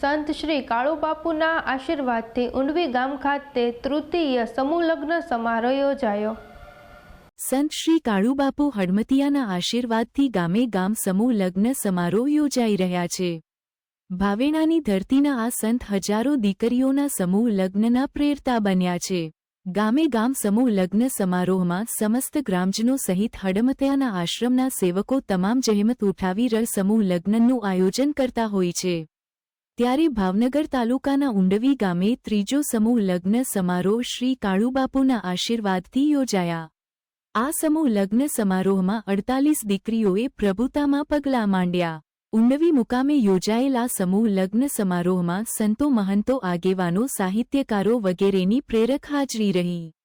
સંત શ્રી કાળુબાપુના આશીર્વાદથી ઉંડવી ગામ ખાતે તૃતીય સમૂહ લગ્ન સમારોહ યોજાયો. સંત શ્રી કાળુબાપુ હડમતિયાના આશીર્વાદથી ગામે ગામ સમૂહ લગ્ન સમારોહ યોજાઈ રહ્યા છે. ભાવેણાની ધરતીના આ સંત હજારો દીકરીઓના સમૂહ લગ્નના પ્રેરતા બન્યા છે. ગામે ગામ સમૂહ લગ્ન સમારોહમાં સમસ્ત ગ્રામજનો સહિત હડમતિયાના આશ્રમના સેવકો તમામ જહેમત ઉઠાવી રળ સમૂહ લગ્નનું આયોજન કરતા હોય છે. ત્યારે ભાવનગર તાલુકાના ઉંડવી ગામે ત્રીજો સમૂહ લગ્ન સમારોહ શ્રી કાળુબાપુના આશીર્વાદથી યોજાયા. આ સમૂહ લગ્ન સમારોહમાં અડતાલીસ દીકરીઓએ પ્રભુતામાં પગલાં માંડ્યા. ઉંડવી મુકામે યોજાયેલા સમૂહ લગ્ન સમારોહમાં સંતો મહંતો આગેવાનો, સાહિત્યકારો વગેરેની પ્રેરક હાજરી રહી.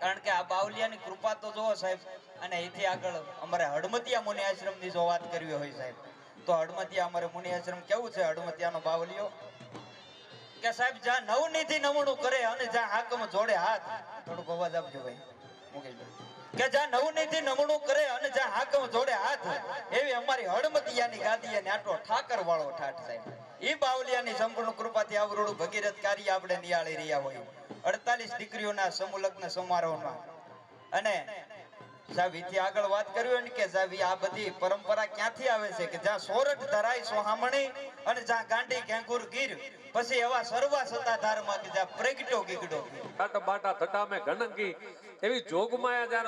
કારણ કે આ બાવલિયાની કૃપા તો જોવો સાહેબ, અને અહીંથી આગળ અમારે હડમતિયા મુનિ આશ્રમની જો વાત કરવી હોય સાહેબ, તો હડમતિયા અમારે મુનિ આશ્રમ કેવું છે હડમતિયાનો બાવલિયો? કે સાહેબ, જ્યાં નવનીતિ નમણું કરે અને જ્યાં હાકમ જોડે હાથ, થોડુંક અવાજ આપજો ભાઈ. મુકેશભાઈ. કે જ્યાં નવનીતિ નમણું કરે અને જ્યાં હાકમ જોડે હાથ એવી અમારી હડમતિયાની ગાદી અને આટલો ઠાકર વાળો ઠાઠ સાહેબ. ઈ બાવલિયાની સંપૂર્ણ કૃપાથી આવરોડું ભગીરથ કાર્ય આપણે નિહાળી રહ્યા હોય અડતાલીસ દીકરીઓના સમૂહ લગ્ન સમારોહમાં. અને એથી આગળ વાત ને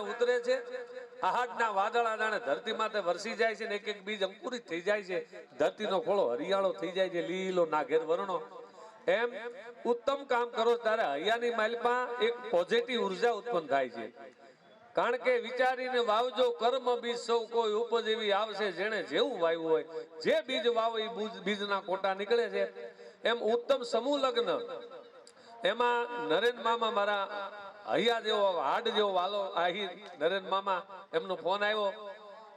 ઉતરે છે ધરતી માથે વરસી જાય છે ને એક એક બીજ અંકુરિત થઈ જાય છે. ધરતીનો ખોળો હરિયાળો થઈ જાય છે, લીલો નાઘેર વર્ણો. એમ ઉત્તમ કામ કરો ત્યારે હૈયાની માલિપા એક પોઝિટિવ ઊર્જા ઉત્પન્ન થાય છે. કારણ કે વિચારીને વાવજો, કર્મ બીજ સૌ કોઈ ઉપજ આવશે જેને જેવું વાવ્યું હોય. જે બીજ વાવ એ બીજના કોટા નીકળે છે. એમ ઉત્તમ સમૂહ લગ્ન. એમાં નરેન મામા મારા હૈયા જેવો, હાડ જેવો વાલો, આહી નરેન મામા, એમનો ફોન આવ્યો.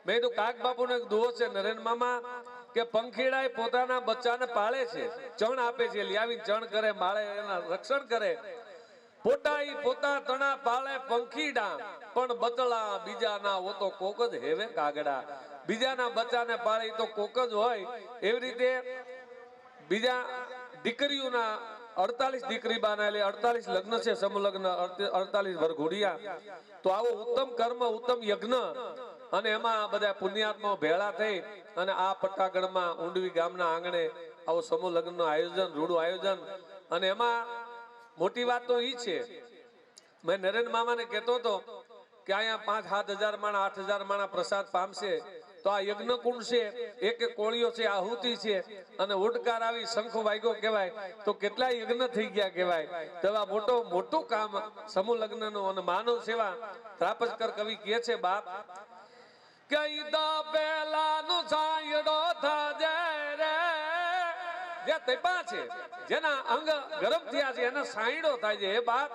મેં કીધું, કાક બાપુનો એક દોષ છે નરેન મામા, કે પંખીડાએ પોતાના બચ્ચાને પાળે છે. ચણ આપે છે. લ્યાવી ચણ કરે, માળે એના રક્ષણ કરે. પોતા ઈ પોતા તણા પાળે પંખીડા પણ બતળા બીજાના ઓ તો કોક જ હેવે કાગડા. બીજાના બચ્ચાને પાળે તો કોક જ હોય. એવી રીતે બીજા દીકરીઓના અડતાલીસ દીકરી બાના અડતાલીસ લગ્ન છે, સમલગ્ન અડતાલીસ વરઘોડિયા. તો આવો ઉત્તમ કર્મ, ઉત્તમ યજ્ઞ. અને એમાં બધા પુણ્યાત્મા ભેળા થઈ અને આ પટ્ટાગઢમાં ઊંડવી ગામના આંગણે આવો સમૂહ લગ્નનું આયોજન રૂડું આયોજન. અને એમાં મોટી વાત તો ઈ છે. મેં નરેન મામાને કહેતો હતો કે અહીંયા પાંચ, સાત હજાર માણા, આઠ હજાર માણા પ્રસાદ પામશે તો આ યજ્ઞ કુંડ છે, એક કોળીઓ છે, આહુતિ છે અને ઓડકાર આવી શંખ વાગ્યો કહેવાય. તો કેટલા યજ્ઞ થઈ ગયા કહેવાય. તો આ મોટો, મોટું કામ સમૂહ લગ્નનું અને માનવ સેવા ત્રાપસ્કર કવિ કહે છે, બાપ કઈદા પેલાનો સાયડો થાજે રે. જે તૈપા છે, જેના અંગ ગરમ થયા છે, એના સાયડો થાય છે. હે બાપ,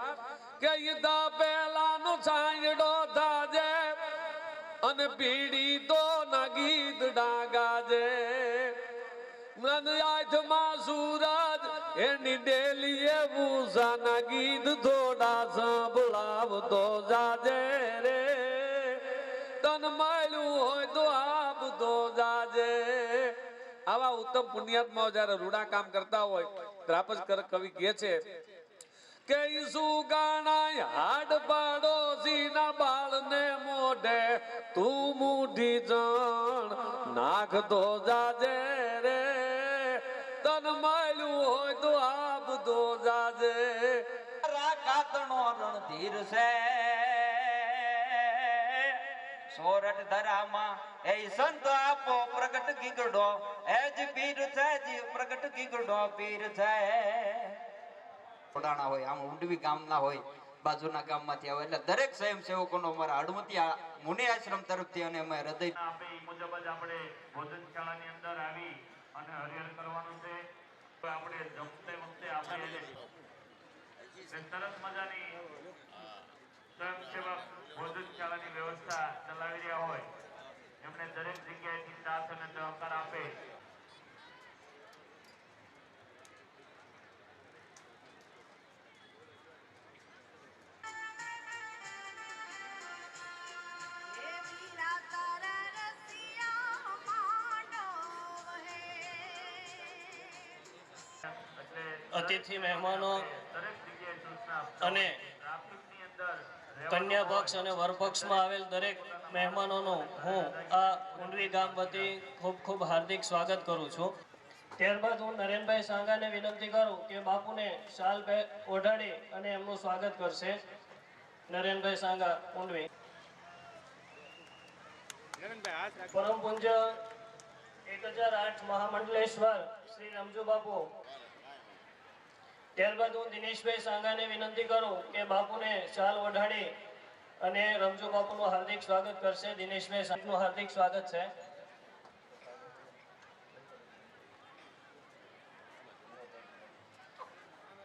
કે ઈદા પેલાનો સાયડો થાજે, અને પીડી તો ના ગીત ડાગાજે. નન આઠમાં સૂરજ એની ડેલીએ મૂસાના ગીત થોડા સાંભળાવતો જાજે. ઉત્તમ પુણ્યાત્માઓ જ્યારે રૂડા કામ કરતા હોય ત્રાપજ કવિ કહે છે કે ઈસુ ગાણા હાડ પાડોશી ના બાળ ને મોઢે, તું મૂઢી જણ, નાખ તો જાજે રે. તન મળ્યું હોય તો આપતો જાજે. કાતણો રણધીર છે. સોરઠ ધરામાં. એ સંત આપો પ્રગટ ગીગડો. એ જ પીર છે જી પ્રગટ ગીગડો પીર છે. પડાણા હોય આમ ઉંડવી ગામના હોય બાજુના ગામમાંથી આવે. એટલે દરેક સ્વયંસેવકોનો અમારા હડમતી આ મુનિ આશ્રમ તરફથી અને અમે હૃદય આપે મુજબ જ આપણે ભોજનશાળાની અંદર આવી અને હરિહર કરવાનું છે. તો આપણે જમતે વખતે આપણે તરત મજાની સ્વયંસેવક ભોજનશાળાની વ્યવસ્થા ચલાવી રહ્યા હોય એમને દરેક જગ્યાએથી સાથ અને સહકાર આપે. અતિથિ મહેમાનો દરેક જગ્યાએ સૂચના અને કન્યા પક્ષ અને વરપક્ષમાં આવેલ દરેક મહેમાનોનું હું આ કુંડવી ગામ વતી ખૂબ ખૂબ હાર્દિક સ્વાગત કરું છું. ત્યારબાદ હું નરેનભાઈ સાંગાને વિનંતી કરું કે બાપુને શાલ ઓઢાડી અને એમનું સ્વાગત કરશે. નરેનભાઈ સાંગા કુંડવી પરમ પૂજ્ય એક હજાર આઠ મહામંડલેશ્વર શ્રી રમજુ બાપુ. ત્યારબાદ હું દિનેશભાઈ સાંગાને વિનંતી કરું કે બાપુને શાલ ઓઢાડી અને રમજુ બાપુનું હાર્દિક સ્વાગત કરશે. દિનેશભાઈ સાહેબનું હાર્દિક સ્વાગત છે.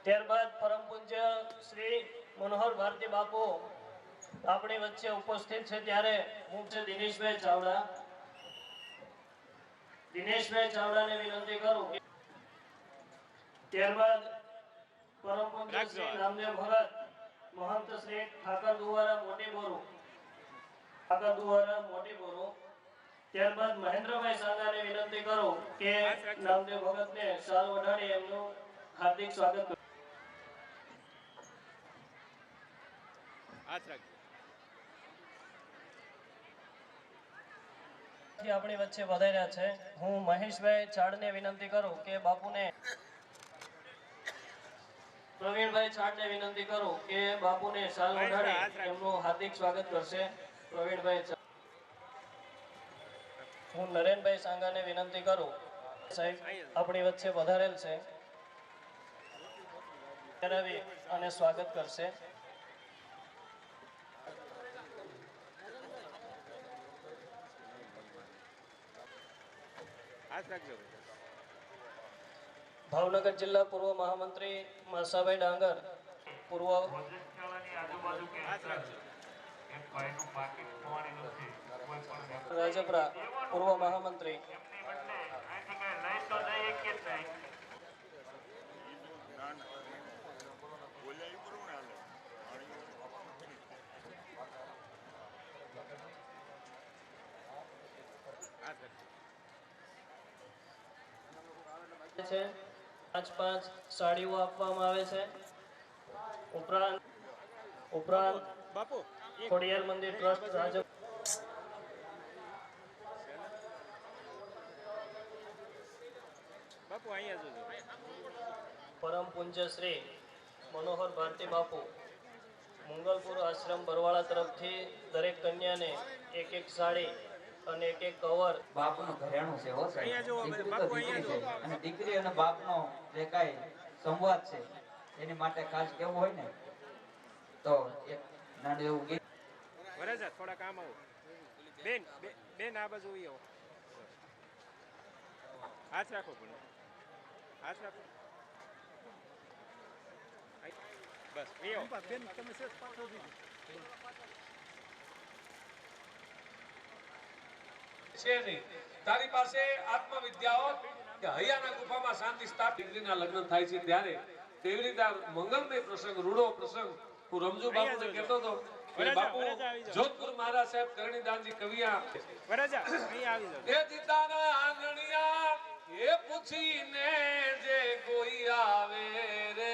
ત્યારબાદ પરમ પૂજ્ય શ્રી મનોહર ભારતી બાપુ આપણી વચ્ચે ઉપસ્થિત છે ત્યારે હું છે દિનેશભાઈ ચાવડા. દિનેશભાઈ ચાવડાને વિનંતી કરું. ત્યારબાદ પરમ પૂજ્ય શ્રી રામદેવ ભગત મહંત શ્રી ઠાકર દુવારા મોટી બોરુ. ઠાકર દુવારા મોટી બોરુ. ત્યારબાદ મહેન્દ્રભાઈ સાંગાને વિનંતી કરું કે રામદેવ ભગતને શાલ ઓઢાડી એમનું હાર્દિક સ્વાગત કરું. આપણી વચ્ચે વધાર્યા છે હું મહેશભાઈ ચાડને વિનંતી કરું કે બાપુને પ્રવીણભાઈ ચાડને વિનંતી કરું કે બાપુને શાલ એમનું હાર્દિક સ્વાગત કરશે. પ્રવીણભાઈ હું નરેનભાઈ સાંગાને વિનંતી કરું. સાહેબ આપણી વચ્ચે વધારેલ છે. કરાવી અને સ્વાગત કરશે. ભાવનગર જિલ્લા પૂર્વ મહામંત્રી માસાભાઈ ડાંગર પૂર્વ રાજપરા પૂર્વ મહામંત્રી. છે પાંચ પાંચ સાડીઓ આપવામાં આવે છે. ઉપરાંત ઉપરાંત ખોડિયાર મંદિર ટ્રસ્ટ રાજ પરમ પૂજ્ય શ્રી મનોહર ભારતી બાપુ મંગલપુર આશ્રમ બરવાળા તરફથી દરેક કન્યાને એક એક સાડી અને એક એક કવર બાપનું ઘરેણું છે હો સાહેબ. દીકરી અને બાપનો જે કાંઈ સંવાદ છે એની માટે ખાસ કેવું હોય ને તો એક નાનું એવું ગીત. વરજા થોડા કામ આવો. બેન બેન આ બાજુ આવો. હાથ રાખો પણ હાથ રાખો. બસ છે નહીં. તારી પાસે આત્મવિદ્યાઓ કે હૈયાના ગુફામાં શાંતિ સ્થાપ દીકરીના લગ્ન થાય છે ત્યારે તેવી રીતે મંગલમય પ્રસંગ રૂડો પ્રસંગ હું રમજુ બાપુને કહેતો હતો બાપુ. જોધપુર મહારાજ સાહેબ કરણીદાનજી કવિયા એ આંગણિયા એ પૂછીને જે કોઈ આવે રે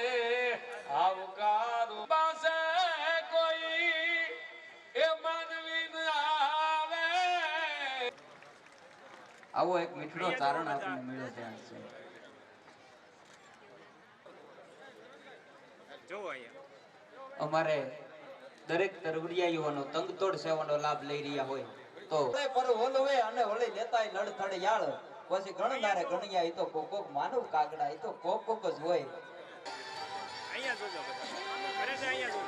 આવો એક મીઠડો તારણ આપણને મળ્યો ત્યાં છે. અમારે દરેક તરવડિયાઈઓનો તંગતોડ સેવાનો લાભ લઈ રહ્યા હોય તો પર હોલવે અને હોલી લેતાય નડથડ યાળ પછી ગણનારે ગણ્યા એ તો કોક કોક માનવ કાગડા એ તો કોક કોક જ હોય. અહીંયા જોજો બધા. વરજા અહીંયા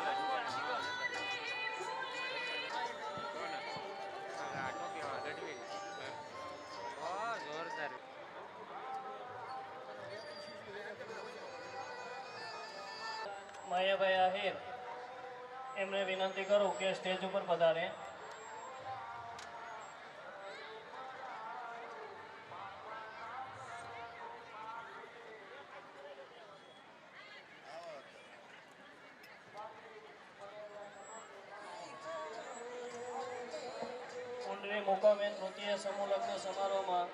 માયાભાઈ આહિર. એમને વિનંતી કરું કે સ્ટેજ ઉપર પધારે. ઊંડવી મુકામે તૃતીય સમૂહ સમારોહમાં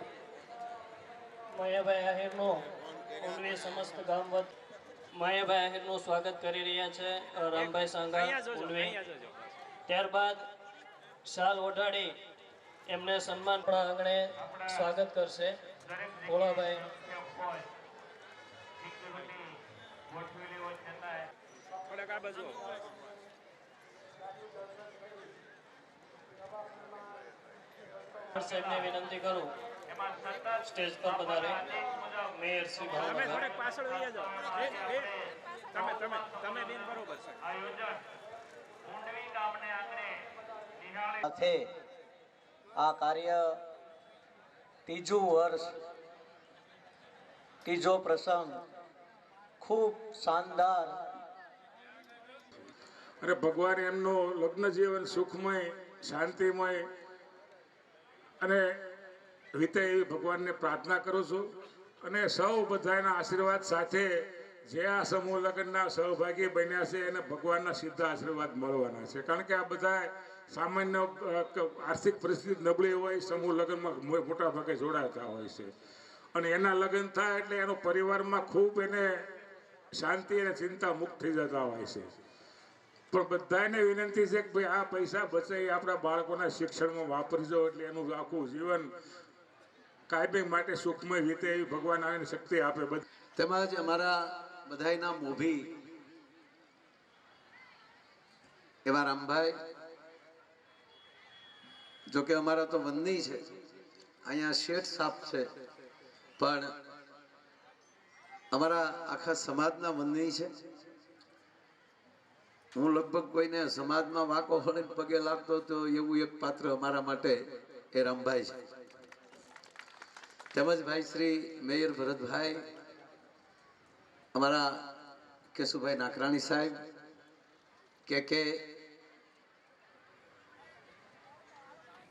માયાભાઈ આહિરનો ઊંડવી સમસ્ત ગામ વત માયાભાઈ આહિરનું સ્વાગત કરી રહ્યા છે. રામભાઈ સાંગા ત્યારબાદ શાલ ઓઢાડી એમને સન્માન પણ આંગણે સ્વાગત કરશે. ભોળાભાઈ. થોડાક આ બાજુ સાહેબને વિનંતી કરું. સ્ટેજ પર પધારે. મેયર શ્રી તમે ભાવનગર પાછળ વહી જાઓ. તમે તમે તમે બેન બરોબર છે. આયોજન ઊંડવી ગામને આંગણે નિહાળે સાથે આ કાર્ય ત્રીજું વર્ષ ત્રીજો પ્રસંગ ખૂબ શાનદાર. અને ભગવાન એમનું લગ્ન જીવન સુખમય શાંતિમય અને રીતે એવી ભગવાનને પ્રાર્થના કરું છું અને સૌ બધાના આશીર્વાદ સાથે જે આ સમૂહ લગ્નના સહભાગી બન્યા છે એને ભગવાનના સીધા આશીર્વાદ મળવાના છે. કારણ કે આ બધા સામાન્ય આર્થિક પરિસ્થિતિ નબળી હોય, સમૂહ લગ્નમાં મોટા ભાગે જોડાતા હોય છે. અને એના લગ્ન થાય એટલે એનો પરિવારમાં ખૂબ એને શાંતિ અને ચિંતા મુક્ત થઈ જતા હોય છે. પણ બધાને વિનંતી છે કે ભાઈ આ પૈસા બચે આપણા બાળકોના શિક્ષણમાં વાપરજો એટલે એનું આખું જીવન કાયમી માટે સુખમય વીતે એવી ભગવાન આવીને શક્તિ આપે બધા તેમજ અમારા બધાના મોભી, એવા રામભાઈ, જો કે અમારા તો વંદી છે, અહીંયા શેઠ સાપ છે, પણ અમારા આખા સમાજના વંદની છે. હું લગભગ કોઈને સમાજમાં વાંકો વળીને પગે લાગતો તો એવું એક પાત્ર અમારા માટે એ રમભાઈ છે. તેમજ ભાઈ શ્રી મેયર ભરતભાઈ, અમારા કેશુભાઈ નાકરાણી સાહેબ, કે કે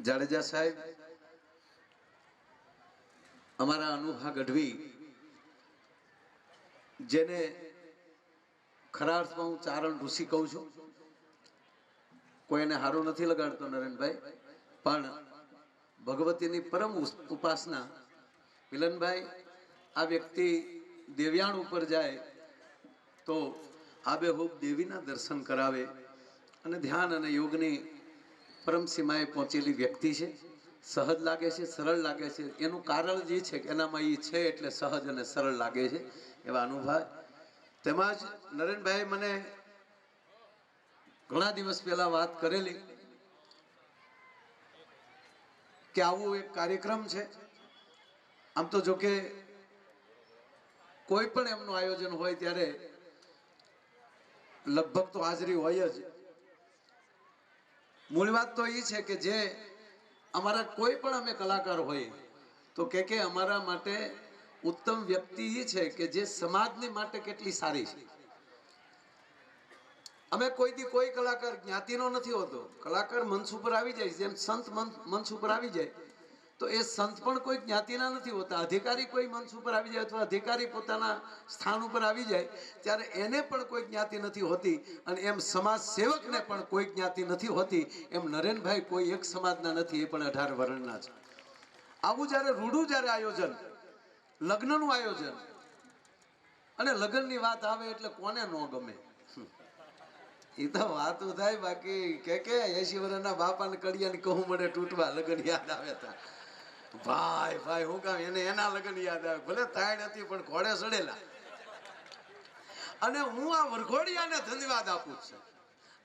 જાડેજા સાહેબ, અમારા અનુભા ગઢવી, જેને ખરા અર્થમાં હું ચારણ ઋષિ કહું છું. કોઈ એને સારું નથી લગાડતો નરેનભાઈ, પણ ભગવતીની પરમ ઉપાસના મિલનભાઈ આ વ્યક્તિ દેવ્યાણ ઉપર જાય તો આબેહૂબ દેવીના દર્શન કરાવે અને ધ્યાન અને યોગની પરમસીમાએ પહોંચેલી વ્યક્તિ છે. સહજ લાગે છે, સરળ લાગે છે. એનું કારણ જે છે કે એનામાં એ છે એટલે સહજ અને સરળ લાગે છે એવા અનુભવ. તેમજ નરેનભાઈ મને ઘણા દિવસ પહેલા વાત કરેલી કે આવો એક કાર્યક્રમ છે. આમ તો જો કે કોઈ પણ એમનું આયોજન હોય ત્યારે લગભગ તો હાજરી હોય જ. મૂળ વાત તો એ છે કે જે અમારા કોઈ પણ અમે કલાકાર હોઈએ તો કે કે અમારા માટે ઉત્તમ વ્યક્તિ એ છે કે જે સમાજની માટે કેટલી સારી છે. અમે કોઈથી કોઈ કલાકાર જ્ઞાતિનો નથી હોતો. કલાકાર મંચ ઉપર આવી જાય, જેમ સંત મંચ ઉપર આવી જાય તો એ સંત પણ કોઈ જ્ઞાતિના નથી હોતા. અધિકારી કોઈ મંચ ઉપર આવી જાય અથવા અધિકારી પોતાના સ્થાન ઉપર આવી જાય, ત્યારે એને પણ કોઈ જ્ઞાતિ નથી હોતી અને એમ સમાજ સેવકને પણ કોઈ જ્ઞાતિ નથી હોતી. એમ નરેનભાઈ કોઈ એક સમાજના નથી, એ પણ અઢાર વર્ણના છે. આવું જ્યારે રૂડું જ્યારે આયોજન, લગ્નનું આયોજન, અને લગ્નની વાત આવે એટલે કોને ન ગમે? એ તો વાતો થાય બાકી. કે કે એસી વર્ષના બાપાને કડિયાને કહું મળે તૂટવા લગ્ન યાદ આવે તા ભાઈ ભાઈ, હું કામ એને એના લગ્ન યાદ આવે. ભલે તાણ હતી, પણ ઘોડે ચડેલા અને હું આ વરઘોડિયાને ધન્યવાદ આપું છું.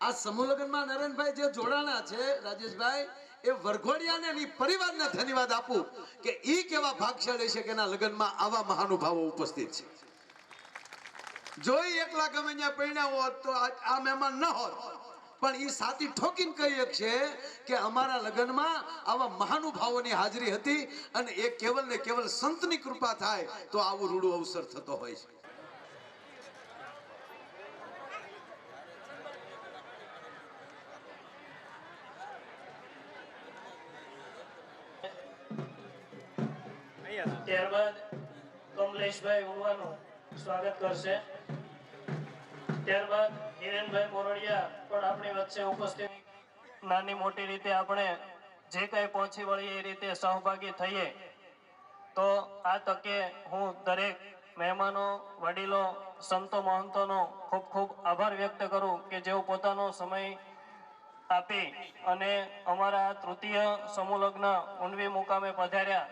આ સમૂહ લગ્નમાં નરેનભાઈ જે જોડાણા છે, રાજેશભાઈ, એ વરઘોડિયાને એની પરિવારને ધન્યવાદ આપું કે ઈ કેવા ભાગશાળી છે કે એના લગ્નમાં આવા મહાનુભાવો ઉપસ્થિત છે. જો ઈ એકલા ગમે ત્યાં પરિણામ હોત, તો આ મહેમાન ન હોત. પણ એ સાથી ઠોકીને કહી છે કે અમારા લગ્નમાં આવા મહાનુભાવોની હાજરી હતી અને એ કેવલ ને કેવલ સંતની કૃપા થાય તો આવું રૂડું અવસર થતો હોય છે. ત્યારબાદ કમલેશભાઈ ઉવાનું સ્વાગત કરશે. ત્યારબાદ હિરેનભાઈ મોરડિયા પણ આપણી વચ્ચે ઉપસ્થિત નાની મોટી રીતે આપણે જે કંઈ પહોંચી વળીએ એ રીતે સહભાગી થઈએ, તો આ તકે હું દરેક મહેમાનો, વડીલો, સંતો, મહંતોનો ખૂબ ખૂબ આભાર વ્યક્ત કરું કે જેઓ પોતાનો સમય આપી અને અમારા તૃતીય સમૂહ લગ્ન ઊંડવી મુકામે પધાર્યા.